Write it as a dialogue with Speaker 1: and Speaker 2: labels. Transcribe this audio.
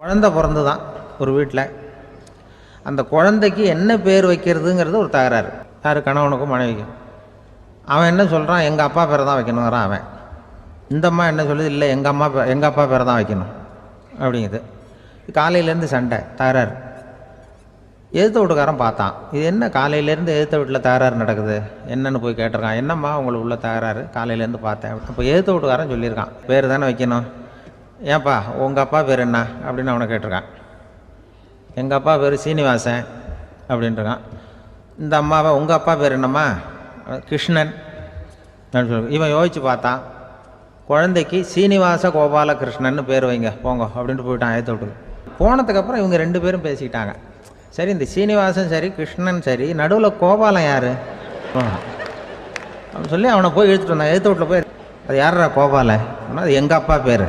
Speaker 1: குழந்த பிறந்து தான் ஒரு வீட்டில். அந்த குழந்தைக்கு என்ன பேர் வைக்கிறதுங்கிறது ஒரு தகராறு. யார்? கணவனுக்கும் மனைவிக்கும். அவன் என்ன சொல்கிறான் எங்கள் அப்பா பேரை தான் வைக்கணுங்கிறான் அவன். இந்த அம்மா என்ன சொல்லுது? இல்லை எங்கள் அம்மா எங்கள் அப்பா பேரை தான் வைக்கணும். அப்படிங்குது. காலையிலேருந்து சண்டை தகராறு. எதிர்த்த வீட்டுக்காரன் பார்த்தான். இது என்ன? காலையிலேருந்து எதிர்த்த வீட்டில் தகராறு நடக்குது. என்னென்னு போய் கேட்டிருக்கான். என்னம்மா உங்களுக்கு உள்ள தகராறு? காலையிலேருந்து பார்த்தேன். அப்போ எதிர்த்த வீட்டுக்காரன் சொல்லியிருக்கான். பேர் தானே வைக்கணும்? ஏன்பா உங்கள் அப்பா பேர் என்ன? அப்படின்னு அவனை கேட்டிருக்கான். எங்கள் அப்பா பேர் சீனிவாசன் அப்படின்ட்டுருக்கான் இந்த அம்மாவை உங்கள் அப்பா பேர் என்னம்மா? கிருஷ்ணன் அப்படின்னு சொல்லி. இவன் யோசித்து பார்த்தான் குழந்தைக்கு சீனிவாச கோபாலகிருஷ்ணன் பேர் வைங்க போங்க அப்படின்ட்டு போயிட்டான் ஏற்ற விட்டுக்கு. போனதுக்கப்புறம் இவங்க ரெண்டு பேரும் பேசிக்கிட்டாங்க. சரி இந்த சீனிவாசன் சரி கிருஷ்ணன் சரி நடுவில் கோபாலன் யார்? அப்படின்னு சொல்லி அவனை போய் இழுத்துட்டு வந்தான். எழுத்து வீட்டில் போய் அது யாரா கோபால அது எங்கள் அப்பா பேர்?